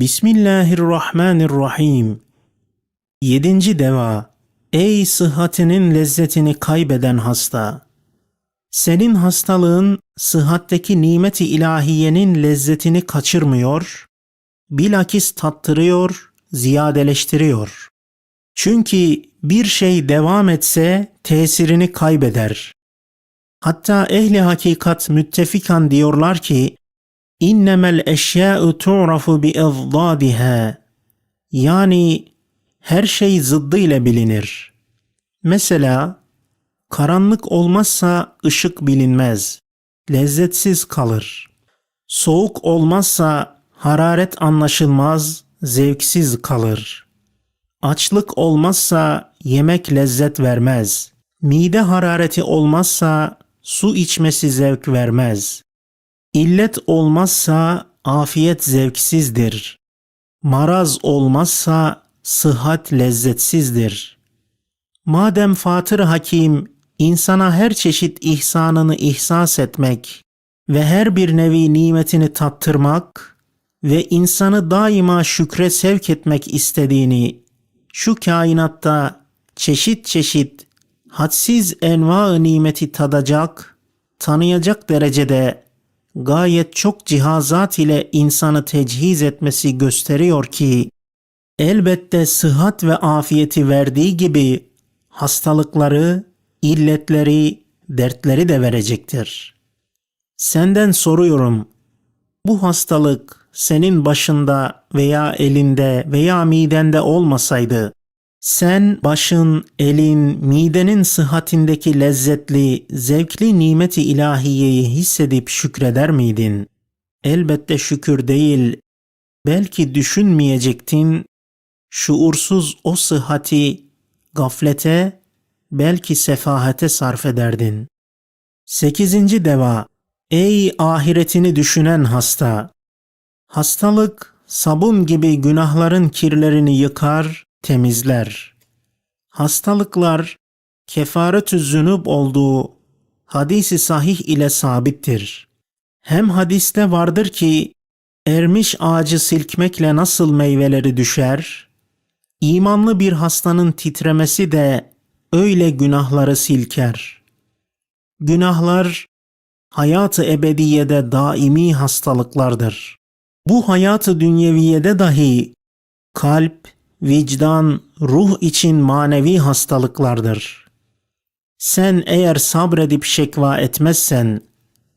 Bismillahirrahmanirrahim. Yedinci deva. Ey sıhhatinin lezzetini kaybeden hasta! Senin hastalığın sıhhatteki nimeti ilahiyenin lezzetini kaçırmıyor, bilakis tattırıyor, ziyadeleştiriyor. Çünkü bir şey devam etse tesirini kaybeder. Hatta ehli hakikat müttefikan diyorlar ki innemel eşya'u tu'rafu bi yani her şey zıddı ile bilinir. Mesela karanlık olmazsa ışık bilinmez, lezzetsiz kalır. Soğuk olmazsa hararet anlaşılmaz, zevksiz kalır. Açlık olmazsa yemek lezzet vermez. Mide harareti olmazsa su içmesi zevk vermez. İllet olmazsa afiyet zevksizdir. Maraz olmazsa sıhhat lezzetsizdir. Madem Fatır Hakim insana her çeşit ihsanını ihsas etmek ve her bir nevi nimetini tattırmak ve insanı daima şükre sevk etmek istediğini şu kainatta çeşit çeşit hadsiz enva nimeti tadacak, tanıyacak derecede gayet çok cihazat ile insanı tecihiz etmesi gösteriyor ki elbette sıhhat ve afiyeti verdiği gibi hastalıkları, illetleri, dertleri de verecektir. Senden soruyorum. Bu hastalık senin başında veya elinde veya midende olmasaydı sen başın, elin, midenin sıhhatindeki lezzetli, zevkli nimeti ilahiyeyi hissedip şükreder miydin? Elbette şükür değil, belki düşünmeyecektin, şuursuz o sıhhati gaflete, belki sefahete sarf ederdin. Sekizinci deva, ey ahiretini düşünen hasta! Hastalık sabun gibi günahların kirlerini yıkar, temizler. Hastalıklar kefaretü zünub olduğu hadisi sahih ile sabittir. Hem hadiste vardır ki ermiş ağacı silkmekle nasıl meyveleri düşer, imanlı bir hastanın titremesi de öyle günahları silker. Günahlar hayatı ebediyede daimi hastalıklardır. Bu hayatı dünyeviyede dahi kalp, vicdan, ruh için manevi hastalıklardır. Sen eğer sabredip şekva etmezsen,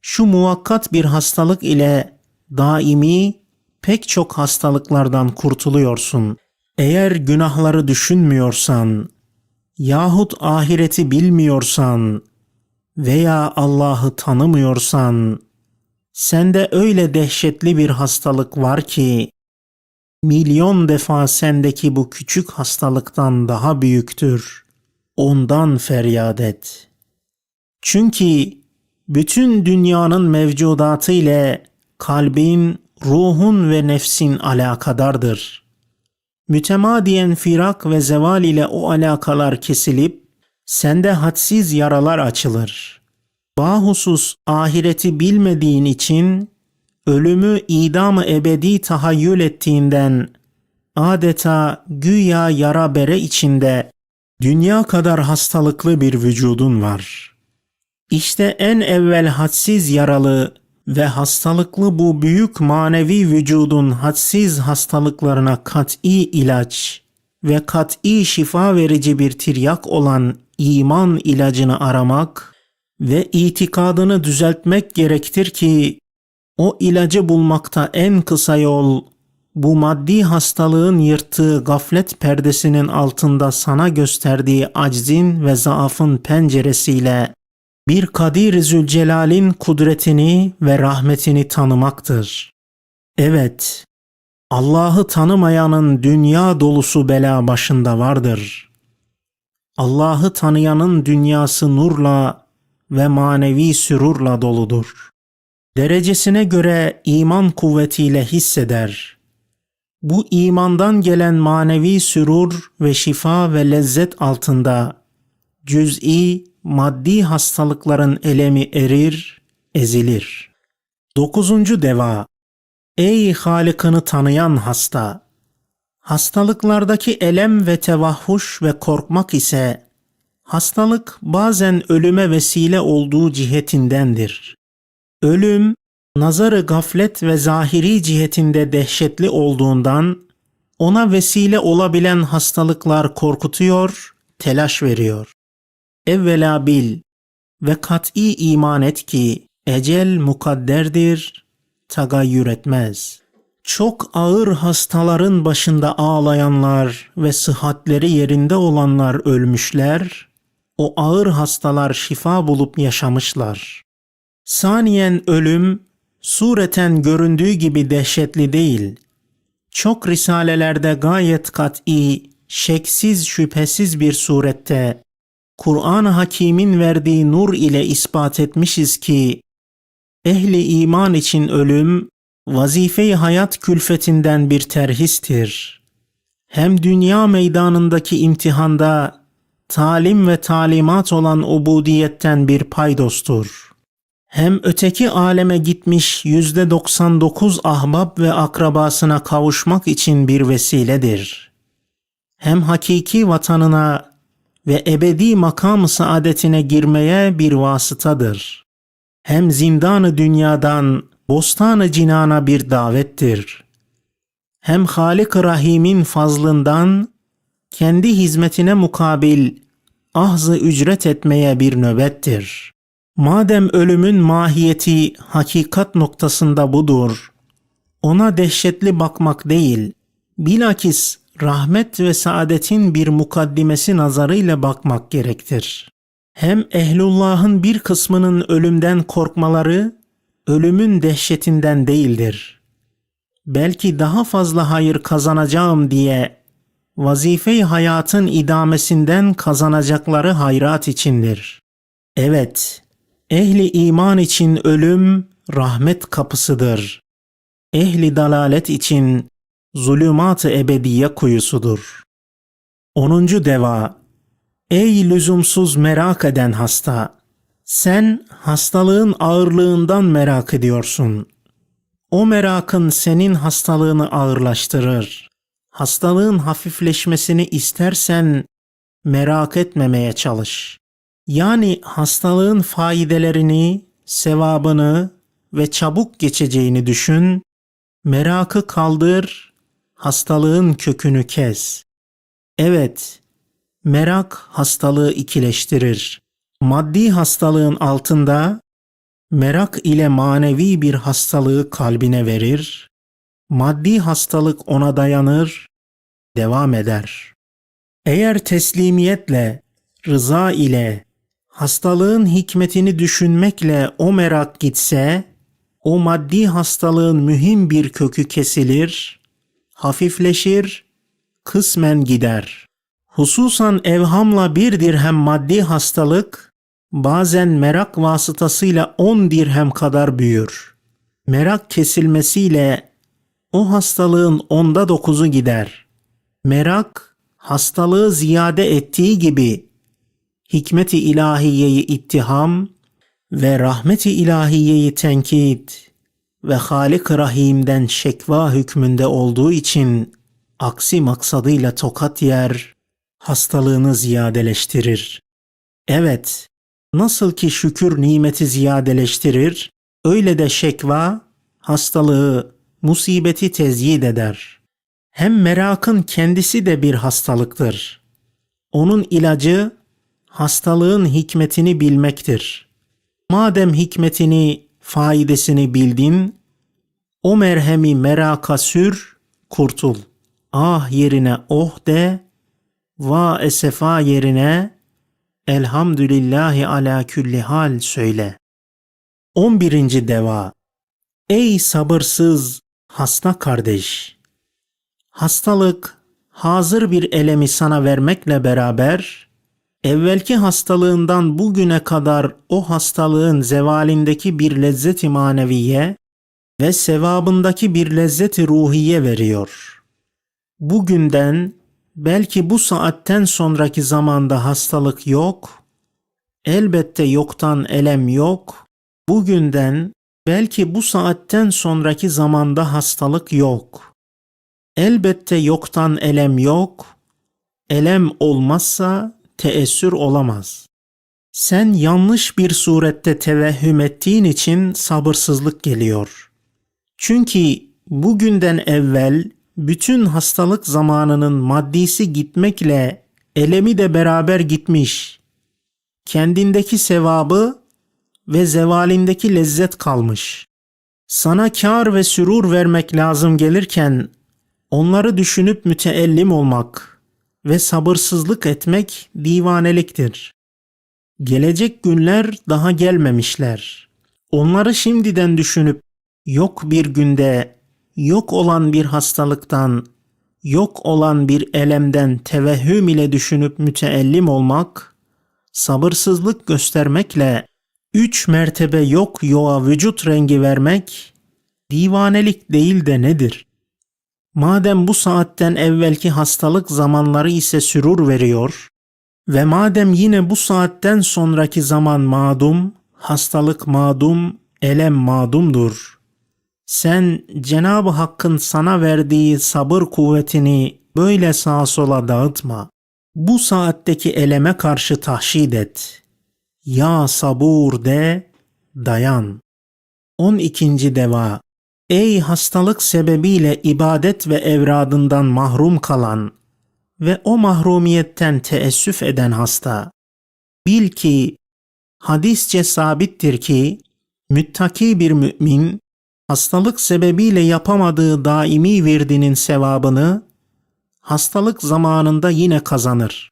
şu muvakkat bir hastalık ile daimi pek çok hastalıklardan kurtuluyorsun. Eğer günahları düşünmüyorsan yahut ahireti bilmiyorsan veya Allah'ı tanımıyorsan sende öyle dehşetli bir hastalık var ki milyon defa sendeki bu küçük hastalıktan daha büyüktür. Ondan feryat et. Çünkü bütün dünyanın mevcudatı ile kalbin, ruhun ve nefsin alakadardır. Mütemadiyen firak ve zeval ile o alakalar kesilip sende hadsiz yaralar açılır. Bahusus ahireti bilmediğin için ölümü idamı ebedi tahayyül ettiğinden adeta güya yara bere içinde dünya kadar hastalıklı bir vücudun var. İşte en evvel hadsiz yaralı ve hastalıklı bu büyük manevi vücudun hadsiz hastalıklarına kat'i ilaç ve kat'i şifa verici bir tiryak olan iman ilacını aramak ve itikadını düzeltmek gerektir ki o ilacı bulmakta en kısa yol bu maddi hastalığın yırttığı gaflet perdesinin altında sana gösterdiği aczin ve zaafın penceresiyle bir Kadir Zülcelal'in kudretini ve rahmetini tanımaktır. Evet, Allah'ı tanımayanın dünya dolusu bela başında vardır. Allah'ı tanıyanın dünyası nurla ve manevi sürurla doludur. Derecesine göre iman kuvvetiyle hisseder. Bu imandan gelen manevi sürur ve şifa ve lezzet altında cüz'i maddi hastalıkların elemi erir, ezilir. Dokuzuncu deva Ey Halık'ını tanıyan hasta! Hastalıklardaki elem ve tevahhuş ve korkmak ise hastalık bazen ölüme vesile olduğu cihetindendir. Ölüm, nazarı gaflet ve zahiri cihetinde dehşetli olduğundan ona vesile olabilen hastalıklar korkutuyor, telaş veriyor. Evvela bil ve kat'i iman et ki ecel mukadderdir, tagayyür etmez. Çok ağır hastaların başında ağlayanlar ve sıhhatleri yerinde olanlar ölmüşler, o ağır hastalar şifa bulup yaşamışlar. Saniyen ölüm, sureten göründüğü gibi dehşetli değil. Çok risalelerde gayet kat'i, şeksiz şüphesiz bir surette Kur'an-ı Hakîm'in verdiği nur ile ispat etmişiz ki ehli iman için ölüm vazife-i hayat külfetinden bir terhistir. Hem dünya meydanındaki imtihanda talim ve talimat olan ubudiyetten bir paydostur. Hem öteki aleme gitmiş yüzde 99 ahbab ve akrabasına kavuşmak için bir vesiledir. Hem hakiki vatanına ve ebedi makam saadetine girmeye bir vasıtadır. Hem zindanı dünyadan bostanı cinana bir davettir. Hem Halik-i Rahim'in fazlından kendi hizmetine mukabil ahzı ücret etmeye bir nöbettir. Madem ölümün mahiyeti hakikat noktasında budur, ona dehşetli bakmak değil, bilakis rahmet ve saadetin bir mukaddimesi nazarıyla bakmak gerektir. Hem ehlullahın bir kısmının ölümden korkmaları, ölümün dehşetinden değildir. Belki daha fazla hayır kazanacağım diye vazife-i hayatın idamesinden kazanacakları hayrat içindir. Evet, ehli iman için ölüm rahmet kapısıdır. Ehli dalalet için zulümat-ı ebediye kuyusudur. 10. deva Ey lüzumsuz merak eden hasta! Sen hastalığın ağırlığından merak ediyorsun. O merakın senin hastalığını ağırlaştırır. Hastalığın hafifleşmesini istersen merak etmemeye çalış. Yani hastalığın faydelerini, sevabını ve çabuk geçeceğini düşün, merakı kaldır, hastalığın kökünü kes. Evet, merak hastalığı ikileştirir. Maddi hastalığın altında merak ile manevi bir hastalığı kalbine verir. Maddi hastalık ona dayanır, devam eder. Eğer teslimiyetle, rıza ile, hastalığın hikmetini düşünmekle o merak gitse, o maddi hastalığın mühim bir kökü kesilir, hafifleşir, kısmen gider. Hususan evhamla bir dirhem maddi hastalık, bazen merak vasıtasıyla on dirhem kadar büyür. Merak kesilmesiyle o hastalığın onda dokuzu gider. Merak, hastalığı ziyade ettiği gibi hikmeti ilahiyeyi ittiham ve rahmeti ilahiyeyi tenkit ve Halik Rahim'den şekva hükmünde olduğu için aksi maksadıyla tokat yer, hastalığını ziyadeleştirir. Evet, nasıl ki şükür nimeti ziyadeleştirir, öyle de şekva hastalığı, musibeti tezyid eder. Hem merakın kendisi de bir hastalıktır. Onun ilacı hastalığın hikmetini bilmektir. Madem hikmetini, faidesini bildin, o merhemi meraka sür, kurtul. Ah yerine oh de, va esefa yerine elhamdülillahi ala külli hal söyle. 11. deva Ey sabırsız hasta kardeş! Hastalık hazır bir elemi sana vermekle beraber evvelki hastalığından bugüne kadar o hastalığın zevalindeki bir lezzet-i maneviye ve sevabındaki bir lezzet-i ruhiye veriyor. Bugünden belki bu saatten sonraki zamanda hastalık yok, elbette yoktan elem yok, bugünden Belki bu saatten sonraki zamanda hastalık yok. Elbette yoktan elem yok. Elem olmazsa teessür olamaz. Sen yanlış bir surette tevehhüm ettiğin için sabırsızlık geliyor. Çünkü bugünden evvel bütün hastalık zamanının maddisi gitmekle elemi de beraber gitmiş. Kendindeki sevabı ve zevalindeki lezzet kalmış. Sana kar ve sürur vermek lazım gelirken onları düşünüp müteellim olmak ve sabırsızlık etmek divaneliktir. Gelecek günler daha gelmemişler. Onları şimdiden düşünüp yok bir günde, yok olan bir hastalıktan, yok olan bir elemden tevehhüm ile düşünüp müteellim olmak, sabırsızlık göstermekle üç mertebe yok yoğa vücut rengi vermek, divanelik değil de nedir? Madem bu saatten evvelki hastalık zamanları ise sürur veriyor ve madem yine bu saatten sonraki zaman madum, hastalık madum, elem madumdur. Sen Cenab-ı Hakk'ın sana verdiği sabır kuvvetini böyle sağa sola dağıtma. Bu saatteki eleme karşı tahşid et. Ya sabur de, dayan. 12. deva Ey hastalık sebebiyle ibadet ve evradından mahrum kalan ve o mahrumiyetten teessüf eden hasta. Bil ki hadisçe sabittir ki müttaki bir mümin hastalık sebebiyle yapamadığı daimi virdinin sevabını hastalık zamanında yine kazanır.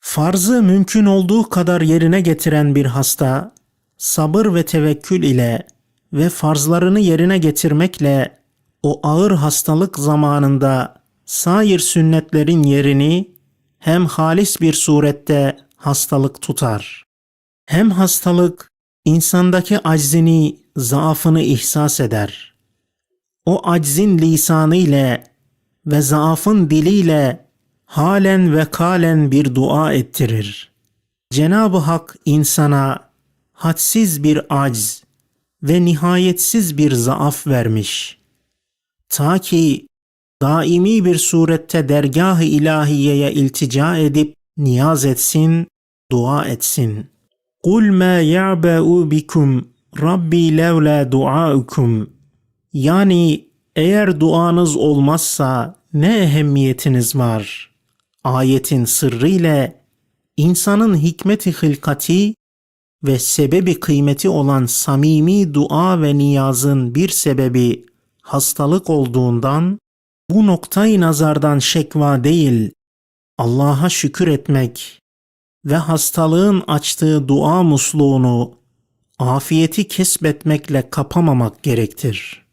Farzı mümkün olduğu kadar yerine getiren bir hasta sabır ve tevekkül ile ve farzlarını yerine getirmekle o ağır hastalık zamanında sair sünnetlerin yerini hem halis bir surette hastalık tutar. Hem hastalık insandaki aczini, zaafını ihsas eder. O aczin lisanı ile ve zaafın diliyle halen ve kalen bir dua ettirir. Cenab-ı Hak insana hadsiz bir acz ve nihayetsiz bir zaaf vermiş. Ta ki daimi bir surette dergah-ı ilahiyeye iltica edip niyaz etsin, dua etsin. Kul ma ya'ba'u bikum Rabbi levla duaukum. Yani eğer duanız olmazsa ne ehemmiyetiniz var? Ayetin sırrı ile insanın hikmeti hılkati ve sebebi kıymeti olan samimi dua ve niyazın bir sebebi hastalık olduğundan bu noktayı nazardan şekva değil, Allah'a şükür etmek ve hastalığın açtığı dua musluğunu afiyeti kesbetmekle kapamamak gerektir.''